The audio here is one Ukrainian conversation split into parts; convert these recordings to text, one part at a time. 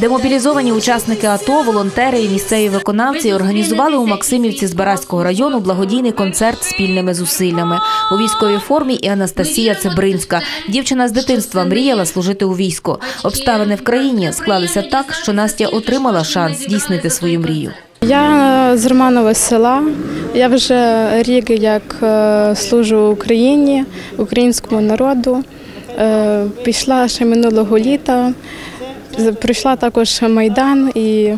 Демобілізовані учасники АТО, волонтери і місцеві виконавці організували у Максимівці з Бараського району благодійний концерт спільними зусиллями. У військовій формі і Анастасія Цебринська. Дівчина з дитинства мріяла служити у війську. Обставини в країні склалися так, що Настя отримала шанс здійснити свою мрію. Я з Романова села. Я вже рік як е, служу Україні, українському народу. Е, Пішла ще минулого літа. Пройшла також Майдан і.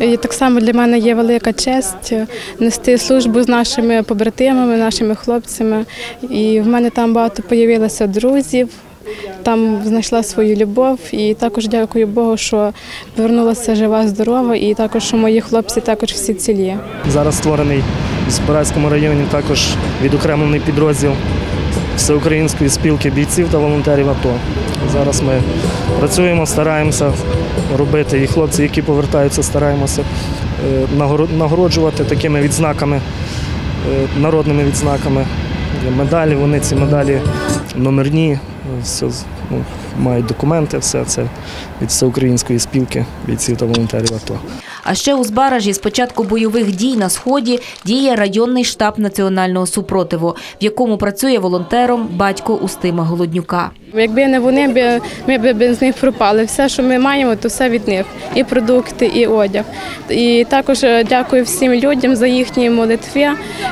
І так само для мене є велика честь нести службу з нашими побратимами, нашими хлопцями. І в мене там багато появилося друзів, там знайшла свою любов. І також дякую Богу, що повернулася жива, здорова, і також що мої хлопці також всі цілі. Зараз створений в Збирайському районі також відокремлений підрозділ Всеукраїнської спілки бійців та волонтерів АТО. Зараз ми працюємо, стараємося робити, і хлопці, які повертаються, стараємося е, нагороджувати такими відзнаками, е, народними відзнаками. Медалі, вони ці медалі номерні, е, все, ну, мають документи, все це від Всеукраїнської спілки бійців та волонтерів АТО. А ще у Збаражі з початку бойових дій на сході діє районний штаб національного супротиву, в якому працює волонтером батько Устима Голоднюка. Якби не вони, ми б без них пропали. Все, що ми маємо, то все від них. І продукти, і одяг. І також е, дякую всім людям за їхні молитви,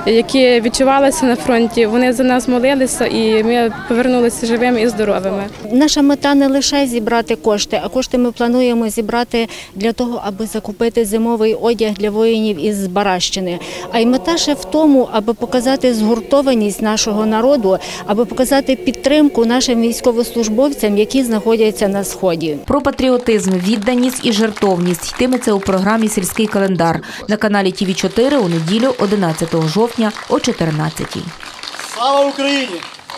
які відчувалися на фронті. Вони за нас молилися, і ми повернулися живими і здоровими. Наша мета не лише зібрати кошти, а кошти ми плануємо зібрати для того, аби закупити зимовий одяг для воїнів із Баращини. А й мета ще в тому, аби показати згуртованість нашого народу, аби показати підтримку нашим військовослужбовцям, які знаходяться на сході. Про патріотизм, відданість і жертовність йтиметься у програмі Сільський календар на каналі ТІВІ 4 у неділю 11 жовтня о 14 Слава Україні!